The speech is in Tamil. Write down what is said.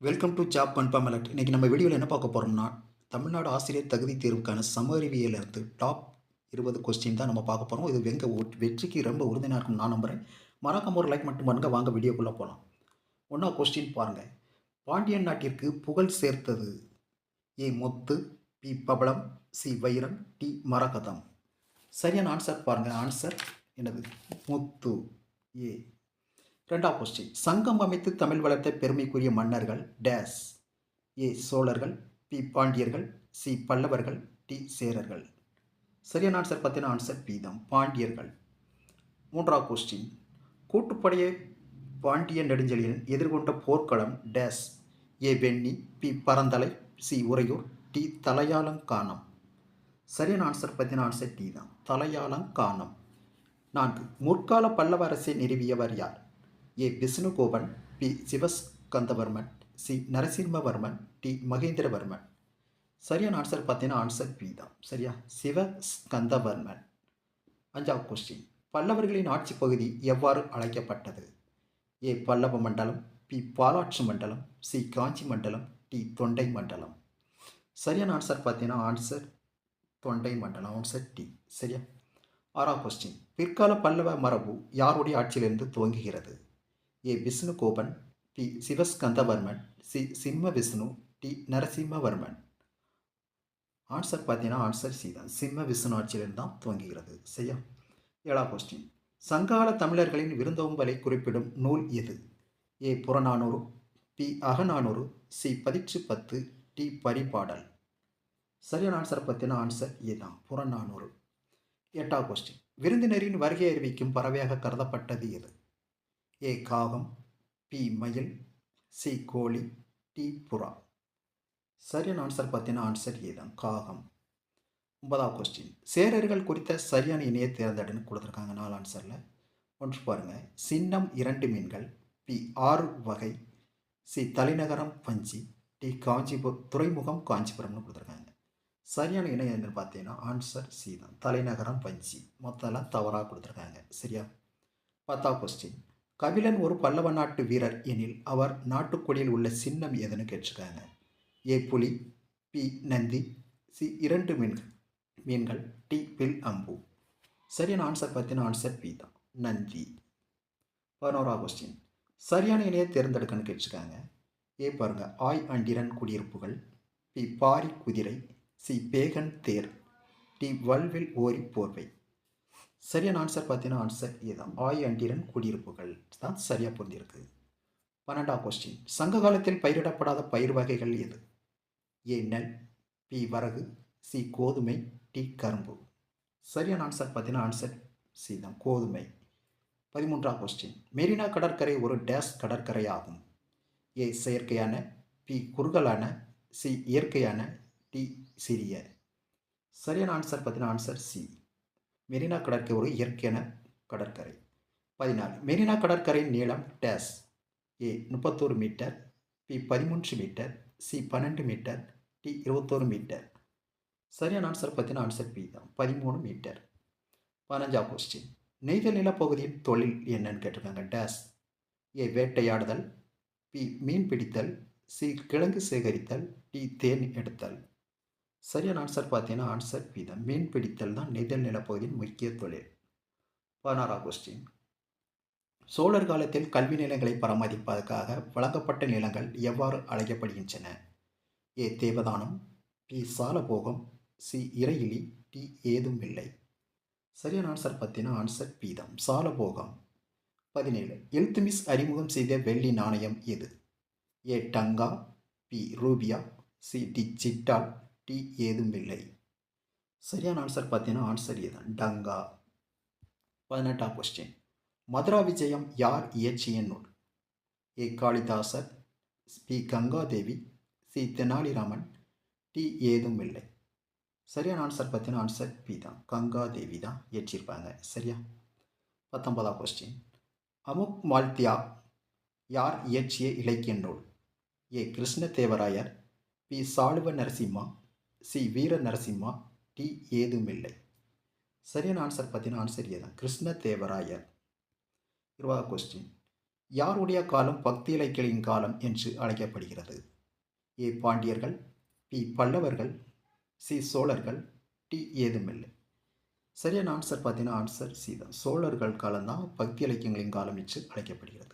Welcome to job confirm alert இன்றைக்கி நம்ம வீடியோவில் என்ன பார்க்க போகிறோம்னா தமிழ்நாடு ஆசிரியர் தகுதி தேர்வுக்கான சம அறிவியலிருந்து டாப் இருபது கொஸ்டின் தான் நம்ம பார்க்க போகிறோம் இது எங்கள் வெற்றிக்கு ரொம்ப உறுதியாக இருக்கும் நான் நம்புகிறேன் மறக்காம ஒரு லைக் மட்டும் பண்ணுங்கள் வாங்க வீடியோக்குள்ளே போகலாம் ஒன்றா கொஸ்டின் பாருங்கள் பாண்டியன் நாட்டிற்கு புகழ் சேர்த்தது ஏ முத்து பி பபளம் சி வைரம் டி மரகதம். சரியான ஆன்சர் பாருங்கள் ஆன்சர் என்னது? முத்து ஏ ரெண்டாம் கொஸ்டின் சங்கம் அமைத்து தமிழ் வளர்த்த பெருமைக்குரிய மன்னர்கள் டேஸ். ஏ. சோழர்கள் பி. பாண்டியர்கள் சி. பல்லவர்கள் டி. சேரர்கள். சரியான ஆன்சர் பார்த்தீங்கன்னா ஆன்சர் பி தான் பாண்டியர்கள். மூன்றாம் கொஸ்டின் கூட்டுப்படையை பாண்டிய நெடுஞ்செழியன் எதிர்கொண்ட போர்க்களம் days. A. Venni B. Paranthalai C. Uraiyur D. Thalaiyalanganam சரியான ஆன்சர் பார்த்தீங்கன்னா ஆன்சர் டி தான் தலையாலங்கானம் நான்கு. முற்கால பல்லவ அரசை நிறுவியவர் யார்? A. Vishnugopan B. Sivaskandavarman C. Narasimhavarman D. Mahendravarman. சரியான ஆன்சர் பார்த்தீங்கன்னா ஆன்சர் பி தான். சரியா? சிவஸ்கந்தவர்மன். அஞ்சாவது கொஸ்டின் பல்லவர்களின் ஆட்சி பகுதி எவ்வாறு அழைக்கப்பட்டது? ஏ. பல்லவ மண்டலம் பி. பாலாற்று மண்டலம் சி. காஞ்சி மண்டலம் டி. தொண்டை மண்டலம். சரியான ஆன்சர் பார்த்தீங்கன்னா ஆன்சர் தொண்டை மண்டலம் ஆன்சர் டி சரியா? ஆறாம் கொஸ்டின் பிற்கால பல்லவ மரபு யாருடைய ஆட்சியிலிருந்து துவங்குகிறது? A Vishnugopan B Sivaskandavarman C Simha Vishnu D Narasimhavarman. Answer பார்த்தீங்கன்னா ஆன்சர் சி தான். சிம்ம விஷ்ணு ஆட்சியிலிருந்து தான் துவங்குகிறது. சரியா? ஏழாம் கொஸ்டின் சங்கால தமிழர்களின் விருந்தோம்பலை குறிப்பிடும் நூல் எது? A Purananuru B Akananuru C Pathitrupathu D Paripadal. சரியான ஆன்சர் பார்த்தீங்கன்னா ஆன்சர் இதுதான் புறநானூறு. எட்டாம் கொஸ்டின் விருந்தினரின் வருகை அறிவிக்கும் பறவையாக கருதப்பட்டது எது? ஏ காகம் பி மயில் சி கோழி டி புறா. சரியான ஆன்சர் பார்த்தீங்கன்னா ஆன்சர் ஏ தான் காகம். ஒன்பதாம் கொஸ்டின் சேரர்கள் குறித்த சரியான இணையை தேர்ந்தெடுன்னு கொடுத்துருக்காங்க நாலு ஆன்சரில் ஒன்று பாருங்கள் சின்னம் இரண்டு மீன்கள் பி ஆறு வகை சி தலைநகரம் பஞ்சி டி காஞ்சிபுரம் துறைமுகம் காஞ்சிபுரம்னு கொடுத்துருக்காங்க. சரியான இணை என்னன்னு பார்த்தீங்கன்னா ஆன்சர் சி தான். தலைநகரம் பஞ்சி. மொத்தம்லாம் தவறாக கொடுத்துருக்காங்க. சரியா? பத்தாம் கொஸ்டின் கபிலன் ஒரு பல்லவ நாட்டு வீரர் எனில் அவர் நாட்டுக்கொடியில் உள்ள சின்னம் எதுன்னு கேட்டிருக்காங்க ஏ புலி பி நந்தி சி இரண்டு மீன்கள் மீன்கள் டி பில் அம்பு. சரியான ஆன்சர் பார்த்தீங்கன்னா ஆன்சர் பி தான். நந்தி. பதினோரா கொஸ்டின் சரியான இணையை தேர்ந்தெடுக்கன்னு கேட்டிருக்காங்க ஏ பாருங்க. ஆய் அண்டிரன் குடியிருப்புகள் பி பாரி குதிரை சி பேகன் தேர் டி வல்வில் ஓரி போர்வை. சரியான ஆன்சர் பார்த்தீங்கன்னா ஆன்சர் இதுதான். ஆய் அண்டிரன் குடியிருப்புகள் தான் சரியாக பொருந்திருக்கு பன்னெண்டாம் கொஸ்டின் சங்க காலத்தில் பயிரிடப்படாத பயிர் வகைகள் எது? ஏ நெல் பி வரகு சி கோதுமை டி கரும்பு. சரியான ஆன்சர் பார்த்தீங்கன்னா ஆன்சர் சி தான் கோதுமை. பதிமூன்றாம் கொஸ்டின் மெரினா கடற்கரை ஒரு டேஸ் கடற்கரை ஆகும் ஏ செயற்கையான பி குறுகலான சி இயற்கையான டி சிறிய. சரியான ஆன்சர் பார்த்தீங்கன்னா ஆன்சர் சி. மெரினா கடற்கரை ஒரு இயற்கையான கடற்கரை. பதினாலு மெரினா கடற்கரையின் நீளம் டேஸ். ஏ முப்பத்தோரு மீட்டர். பி பதிமூன்று மீட்டர். சி பன்னெண்டு மீட்டர். டி இருபத்தோரு மீட்டர். சரியான ஆன்சர் பார்த்தீங்கன்னா ஆன்சர் பி தான். பதிமூணு மீட்டர். பதினஞ்சாம் கொஸ்டின் நெய்தல் நிலப்பகுதியின் தொழில் என்னன்னு கேட்டிருக்காங்க டேஸ். ஏ வேட்டையாடுதல். பி மீன் பிடித்தல். சி கிழங்கு சேகரித்தல். டி தேன் எடுத்தல். சரியான ஆன்சர் பார்த்தீங்கன்னா ஆன்சர் பி தான். மீன் பிடித்தல் தான் நெய்தல் நிலப்பகுதியின் முக்கிய தொழில். பதினாறாம் கொஸ்டின் சோழர் காலத்தில் கல்வி நிலங்களை பராமரிப்பதற்காக வழங்கப்பட்ட நிலங்கள் எவ்வாறு அழைக்கப்படுகின்றன? ஏ. தேவதானம் பி. சாலபோகம் சி. இறையிலி டி. ஏதும் இல்லை. சரியான ஆன்சர் பார்த்தீங்கன்னா ஆன்சர் பி சாலபோகம். பதினேழு. எல்துமிஸ் அறிமுகம் செய்த வெள்ளி நாணயம் எது? A. Tanka B. Rupiya C. D சிட்டால் D ஏதும் இல்லை சரியான ஆன்சர் பார்த்தீங்கன்னா ஆன்சர் இதுதான் டங்கா. பதினெட்டாம் கொஸ்டின் மதுரா விஜயம் யார் இயற்றிய நூல்? A. Kalidasar B. Gangadevi C. Tenaliraman D. ஏதும் இல்லை சரியான ஆன்சர் பார்த்தீங்கன்னா ஆன்சர் பி தான். கங்காதேவி தான் இயற்றியிருப்பாங்க சரியா? பத்தொன்பதாம் கொஸ்டின் அமுக் மால்தியா யார் இயற்றிய இலக்கிய நூல்? A. Krishnadevaraya B. Saluva Narasimha C. Veera Narasimha D. ஏதுமில்லை. சரியான ஆன்சர் பார்த்தீங்கன்னா ஆன்சர் ஏ தான் கிருஷ்ணதேவராயர். இருபதாவது கொஸ்டின் யாருடைய காலம் பக்தி இலக்கியின் காலம் என்று அழைக்கப்படுகிறது? ஏ. பாண்டியர்கள் பி. பல்லவர்கள் சி. சோழர்கள் டி. ஏதுமில்லை. சரியான ஆன்சர் பார்த்தீங்கன்னா ஆன்சர் சி தான். சோழர்கள் காலம்தான் பக்தி இலக்கியங்களின் காலம் என்று அழைக்கப்படுகிறது.